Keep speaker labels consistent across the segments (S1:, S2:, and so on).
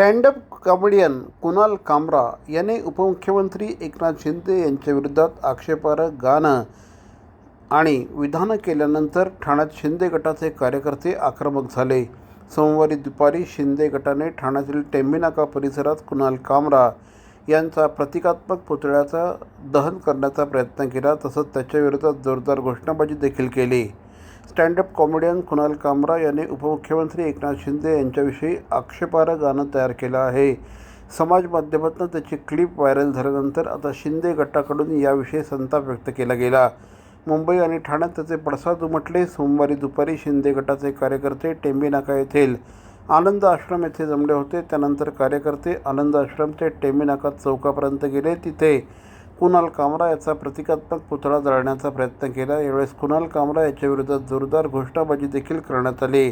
S1: Stand up comedian Kunal कामरा याने उपमुख्यमंत्री एकनाथ शिंदे यांच्या विरोधात आक्षेपार्ह गाणं आणि विधानं केल्यानंतर ठाण्यात शिंदे गटाचे कार्यकर्ते आक्रमक झाले. सोमवारी दुपारी शिंदे गटाने ठाण्यातील टेंबीनाका परिसरात कुणाल कामरा यांचा प्रतिकात्मक पुतळ्याचा दहन करण्याचा प्रयत्न केला तसंच त्याच्याविरोधात जोरदार घोषणाबाजी देखील केली. स्टँडअप कॉमेडियन कुणाल कामरा यांनी उपमुख्यमंत्री एकनाथ शिंदे यांच्याविषयी आक्षेपार्ह गाणं तयार केलं आहे. समाज माध्यमातून त्याची क्लिप व्हायरल झाल्यानंतर आता शिंदे गटाकडून याविषयी संताप व्यक्त केला गेला. मुंबई आणि ठाण्यात त्याचे पडसाद उमटले. सोमवारी दुपारी शिंदे गटाचे कार्यकर्ते टेंबीनाका येथील आनंद आश्रम येथे जमले होते. त्यानंतर कार्यकर्ते आनंद आश्रम ते टेंबीनाका चौकापर्यंत गेले. तिथे कुणाल कामरा याचा प्रतिकात्मक पुतळा जाळण्याचा प्रयत्न केला. यावेळेस कुणाल कामरा याच्या जोरदार घोषणाबाजी देखील करण्यात आली.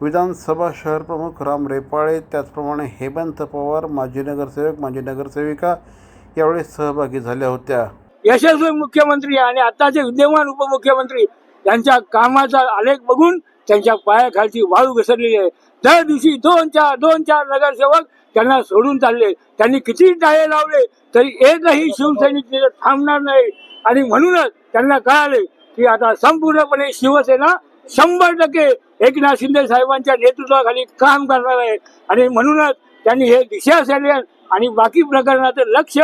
S1: विधानसभा शहरप्रमुख राम रेपाळे त्याचप्रमाणे हेमंत पवार माजी नगरसेवक माजी नगरसेविका यावेळी सहभागी झाल्या होत्या.
S2: यशस्वी मुख्यमंत्री आणि आताचे विद्यमान उपमुख्यमंत्री यांच्या कामाचा आलेख बघून त्यांच्या पायाखालची वाळू घसरलेली आहे. दर दिवशी दोन चार दोन चार नगरसेवक त्यांना सोडून चालले. त्यांनी किती टाळे लावले तरी एकही शिवसैनिक थांबणार नाही. आणि म्हणूनच त्यांना कळाले की आता संपूर्णपणे शिवसेना शंभर टक्के एकनाथ शिंदे साहेबांच्या नेतृत्वाखाली काम करणार आहे. आणि म्हणूनच त्यांनी हे दिशा सैन्य आणि बाकी प्रकरणाचं लक्ष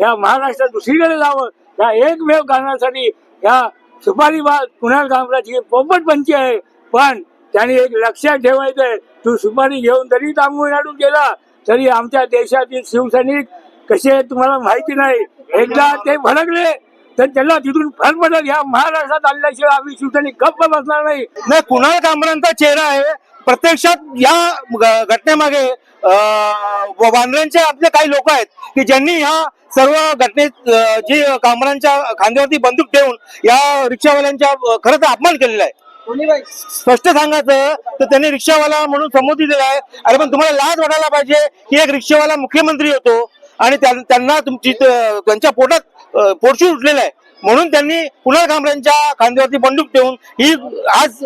S2: या महाराष्ट्रात दुसरीकडे जावं. या एकमेव कारणासाठी या सुपारी बाग कुणाल कामराची पोपट पंची आहे. पण त्यांनी एक लक्षात ठेवायचंय तू सुपारी घेऊन तरी तामिळनाडू गेला तरी आमच्या देशातील शिवसैनिक कसे तुम्हाला माहिती नाही. एकदा ते भडकले तर त्यांना तिथून फरफडत या महाराष्ट्रात आणल्याशिवाय आम्ही शिवसैनिक गप्प बसणार नाही.
S3: नाही कुणाल कामरांचा चेहरा आहे. प्रत्यक्षात या घटनेमागे अं, वानरांचे आपले काही लोक आहेत की ज्यांनी ह्या सर्व घटनेत जी कामरांच्या खांद्यावरती बंदूक ठेवून या रिक्षावाल्यांच्या खरंच खरं तर अपमान केलेला आहे. स्पष्ट सांगायचं तर त्यांनी रिक्षावाला म्हणून संबोधित दिलेला आहे. अरे पण तुम्हाला लाज वाटायला पाहिजे की एक रिक्षावाला मुख्यमंत्री होतो आणि त्यां- त्यांना तुमची त्यांच्या पोटात पोटशी उठलेलं आहे. म्हणून त्यांनी कुणाल कामरांच्या खांद्यावरती बंदूक ठेवून ही आज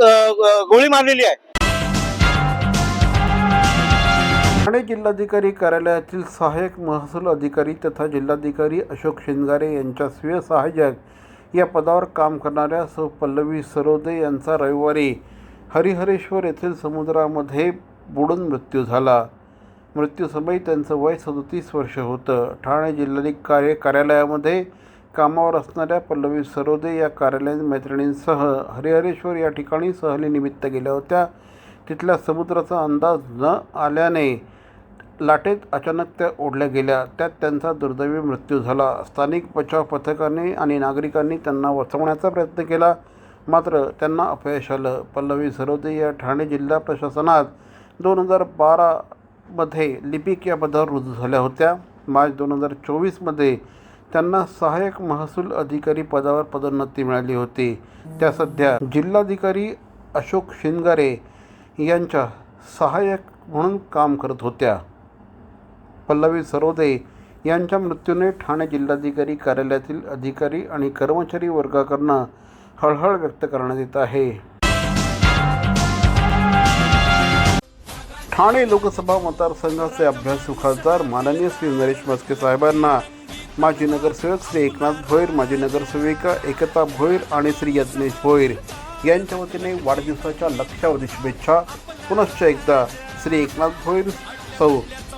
S3: गोळी मारलेली आहे.
S1: ठाणे जिल्हाधिकारी कार्यालयातील सहाय्यक महसूल अधिकारी तथा जिल्हाधिकारी अशोक शिंगारे यांच्या स्वीय सहाय्यक या पदावर काम करणाऱ्या सौ. पल्लवी सरोदे यांचा रविवारी हरिहरेश्वर येथील समुद्रामध्ये बुडून मृत्यू झाला. मृत्यूसमयी त्यांचं वय सदतीस वर्ष होतं. ठाणे जिल्हाधिकारी कार्यालयामध्ये कामावर असणाऱ्या पल्लवी सरोदे या कार्यालयीन मैत्रिणींसह हरिहरेश्वर या ठिकाणी सहलीनिमित्त गेल्या होत्या. तिथल्या समुद्राचा अंदाज न आल्याने लाटेत अचानक त्या ओढल्या गेल्या. त्यात त्यांचा दुर्दैवी मृत्यू झाला. स्थानिक बचाव पथकाने आणि नागरिकांनी त्यांना वाचवण्याचा प्रयत्न केला. मात्र त्यांना अपयश आलं. पल्लवी सरोदे या ठाणे जिल्हा प्रशासनात दोन हजार बारामध्ये लिपिक या पदावर रुजू झाल्या होत्या. मार्च दोन हजार चोवीसमध्ये त्यांना सहाय्यक महसूल अधिकारी पदावर पदोन्नती मिळाली होती. त्या सध्या जिल्हाधिकारी अशोक शिंगारे यांच्या सहाय्यक म्हणून काम करत होत्या. पल्लवी सरोदे यांच्या मृत्यूने ठाणे जिल्हाधिकारी कार्यालयातील अधिकारी आणि कर्मचारी वर्गाकडनं हळहळ व्यक्त करण्यात येत आहे. ठाणे लोकसभा मतदारसंघाचे अभ्यासू खासदार माननीय श्री नरेश मस्के साहेबांना माजी नगरसेवक श्री एकनाथ भोईर माजी नगरसेविका एकता भोईर आणि श्री यज्ञेश भोईर यांच्या वतीने वाढदिवसाच्या लक्षावधी शुभेच्छा. पुनश्च एकदा श्री एकनाथ भोईर सौ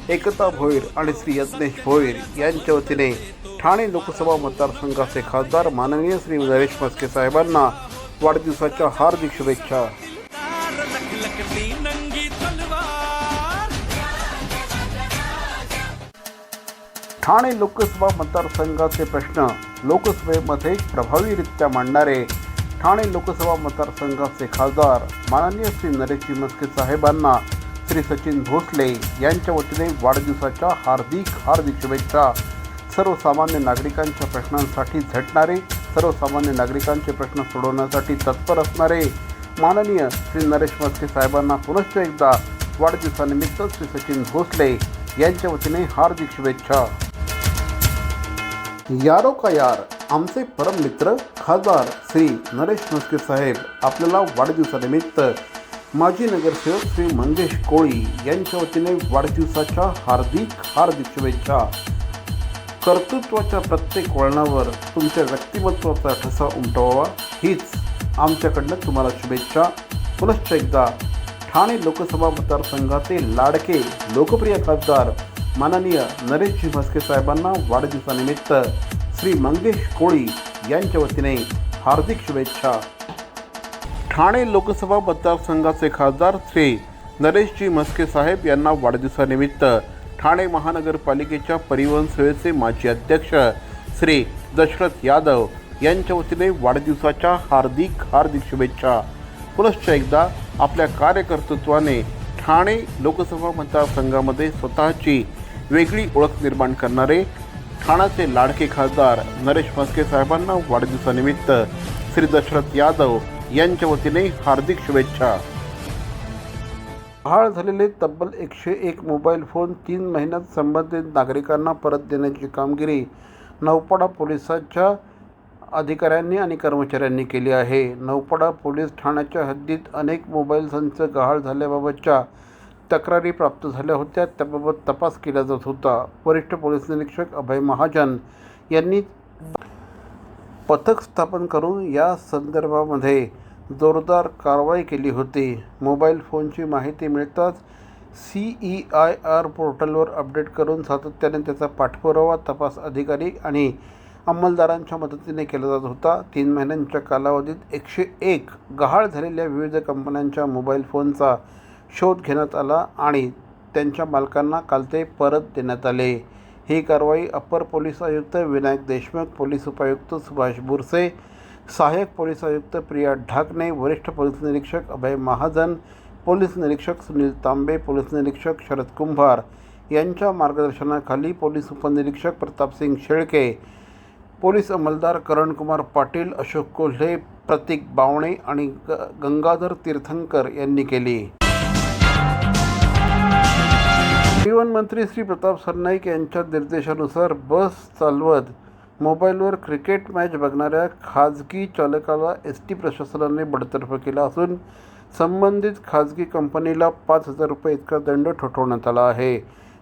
S1: एकता भोईर आणि श्री यज्ञेश भोईर यांच्या वतीने ठाणे लोकसभा मतदारसंघाचे खासदार माननीय श्री नरेश मस्के साहेबांना वाढदिवसाच्या हार्दिक शुभेच्छा. ठाणे लोकसभा मतदारसंघाचे प्रश्न लोकसभेमध्ये प्रभावीरित्या मांडणारे ठाणे लोकसभा मतदारसंघाचे खासदार माननीय श्री नरेश मस्के साहेबांना श्री सचिन भोसले यांच्या वतीने वाढदिवसाच्या हार्दिक हार्दिक शुभेच्छा. सर्वसामान्य नागरिकांच्या प्रश्नांसाठी झटणारे सर्वसामान्य नागरिकांचे प्रश्न सोडवण्यासाठी तत्पर असणारे माननीय श्री नरेश मस्के साहेबांना पुनश्च एकदा वाढदिवसानिमित्त श्री सचिन भोसले यांच्या वतीने हार्दिक शुभेच्छा. यारो का यार आमचे परममित्र खासदार श्री नरेश मस्के साहेब आपल्याला वाढदिवसानिमित्त माजी नगरसेवक श्री मंगेश कोळी यांच्या वतीने वाढदिवसाच्या हार्दिक हार्दिक शुभेच्छा. कर्तृत्वाच्या प्रत्येक वळणावर तुमच्या व्यक्तिमत्वाचा ठसा उमटवावा. हीच आमच्याकडनं तुम्हाला शुभेच्छा. पुनश्च एकदा ठाणे लोकसभा मतदारसंघाचे लाडके लोकप्रिय खासदार माननीय नरेशजी म्हस्के साहेबांना वाढदिवसानिमित्त श्री मंगेश कोळी यांच्या वतीने हार्दिक शुभेच्छा. ठाणे लोकसभा मतदारसंघाचे खासदार श्री नरेशजी म्हस्के साहेब यांना वाढदिवसानिमित्त ठाणे महानगरपालिकेच्या परिवहन सेवेचे माजी अध्यक्ष श्री दशरथ यादव यांच्या वतीने वाढदिवसाच्या हार्दिक हार्दिक शुभेच्छा. पुनश्च एकदा आपल्या कार्यकर्तृत्वाने ठाणे लोकसभा मतदारसंघामध्ये स्वतःची वेगळी ओळख निर्माण करणारे ठाण्याचे लाडके खासदार नरेश म्हस्के साहेबांना वाढदिवसानिमित्त श्री दशरथ यादव यांच्या वतीने हार्दिक शुभेच्छा. हाळ झालेले तब्बल एकशे एक मोबाईल फोन तीन महिन्यात संबंधित नागरिकांना परत देण्याची कामगिरी नौपाडा पोलिसाच्या अधिकाऱ्यांनी आणि कर्मचाऱ्यांनी केली आहे. नौपाडा पोलीस ठाण्याच्या हद्दीत अनेक मोबाईल संच गहाळ झाल्याबाबतच्या तक्रारी प्राप्त झाल्या होत्या. त्याबाबत तपास केला जात होता. वरिष्ठ पोलीस निरीक्षक अभय महाजन यांनी पथक स्थापन करून या संदर्भामध्ये जोरदार कारवाई केली होती. मोबाईल फोनची माहिती मिळताच सी ई आय आर पोर्टलवर अपडेट करून सातत्याने त्याचा पाठपुरावा तपास अधिकारी आणि अंमलदारांच्या मदतीने केला जात होता. तीन महिन्यांच्या कालावधीत एकशे एक गहाळ झालेल्या विविध कंपन्यांच्या मोबाईल फोनचा शोध घेण्यात आला आणि त्यांच्या मालकांना काल ते परत देण्यात आले. ही कारवाई अप्पर पोलीस आयुक्त विनायक देशमुख पोलीस उपायुक्त सुभाष बुरसे सहाय्यक पोलीस आयुक्त प्रिया ढाकणे वरिष्ठ पोलीस निरीक्षक अभय महाजन पोलीस निरीक्षक सुनील तांबे पोलीस निरीक्षक शरद कुंभार यांच्या मार्गदर्शनाखाली पोलीस उपनिरीक्षक प्रतापसिंग शेळके पोलीस अंमलदार करणकुमार पाटील अशोक कोल्हे प्रतीक बावणे आणि ग गंगाधर तीर्थंकर यांनी केली. परिवहन मंत्री श्री प्रताप सरनाईक यांच्या निर्देशानुसार बस चालवत मोबाईलवर क्रिकेट मॅच बघणाऱ्या खाजगी चालकाला एस टी प्रशासनाने बडतर्फ केला असून संबंधित खाजगी कंपनीला पाच हजार रुपये इतका दंड ठोठवण्यात आला आहे.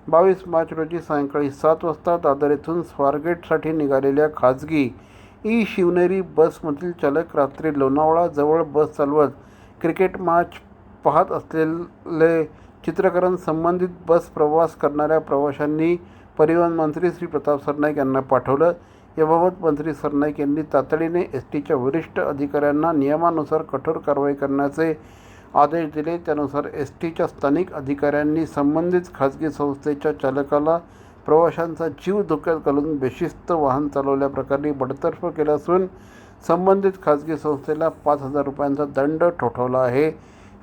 S1: बावीस मार्च रोजी सायंकाळी सात वाजता दादर येथून स्वारगेटसाठी निघालेल्या खाजगी ई शिवनेरी बसमधील चालक रात्री लोणावळाजवळ बस चालवत क्रिकेट मॅच पाहत असलेले चित्रकरण संबंधित बस प्रवास करणाऱ्या प्रवाशांनी परिवहन मंत्री श्री प्रताप सरनाईक यांना पाठवलं. याबाबत मंत्री सरनाईक यांनी तातडीने एस टीच्या वरिष्ठ अधिकाऱ्यांना नियमानुसार कठोर कारवाई करण्याचे आदेश दिले. त्यानुसार एस टीच्या स्थानिक अधिकाऱ्यांनी संबंधित खाजगी संस्थेच्या चालकाला प्रवाशांचा जीव धोक्यात घालून बेशिस्त वाहन चालवल्याप्रकरणी बडतर्फ केलं असून संबंधित खाजगी संस्थेला पाच हजार रुपयांचा दंड ठोठावला आहे.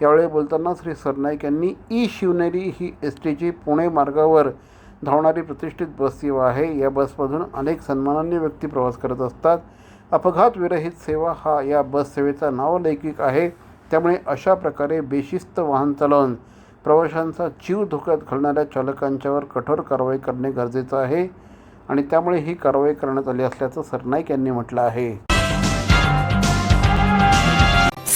S1: यावेळी बोलताना श्री सरनाईक यांनी ई शिवनेरी ही एस टीची पुणे मार्गावर धावणारी प्रतिष्ठित बस सेवा आहे. या बसमधून अनेक सन्मानान्य व्यक्ती प्रवास करत असतात. अपघात विरहित सेवा हा या बस सेवेचा नावलौकिक आहे. त्यामुळे अशा प्रकारे बेशिस्त वाहन चालवून प्रवाशांचा जीव धोक्यात घालणाऱ्या चालकांच्यावर कठोर कारवाई करणे गरजेचं आहे आणि त्यामुळे ही कारवाई करण्यात आली असल्याचं सरनाईक यांनी म्हटलं आहे.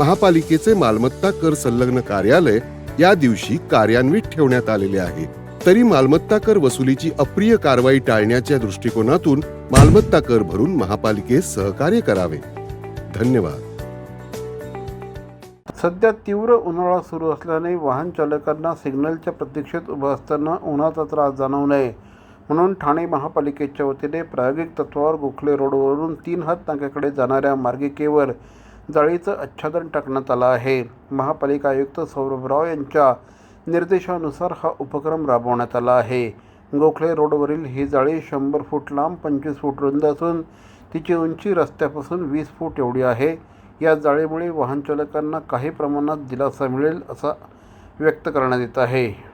S4: महापालिकेचे मालमत्ता कर संलग्न कार्यालय या दिवशी कार्यान्वित ठेवण्यात आलेले आहे. तरी मालमत्ता कर वसुलीची अप्रिय कारवाई टाळण्याच्या दृष्टिकोनातून मालमत्ता कर भरून महापालिकेस सहकार्य करावे. धन्यवाद.
S1: सध्या तीव्र उन्हाळा सुरू असल्याने वाहन चालकांना सिग्नलच्या प्रतीक्षेत उभं असताना उन्हाचा त्रास जाणवू नये. म्हणून ठाणे महापालिकेच्या वतीने प्रायोगिक तत्वावर गोखले रोडवरून तीन हात नाक्याकडे जाणाऱ्या मार्गिकेवर जाळीचं आच्छादन टाकण्यात आलं आहे. महापालिका आयुक्त सौरभ राव यांच्या निर्देशानुसार हा उपक्रम राबवण्यात आला आहे. गोखले रोडवरील ही जाळी शंभर फूट लांब पंचवीस फूट रुंद असून तिची उंची रस्त्यापासून वीस फूट एवढी आहे. या जाळीमुळे वाहनचालकांना काही प्रमाणात दिलासा मिळेल असा व्यक्त करण्यात येत आहे.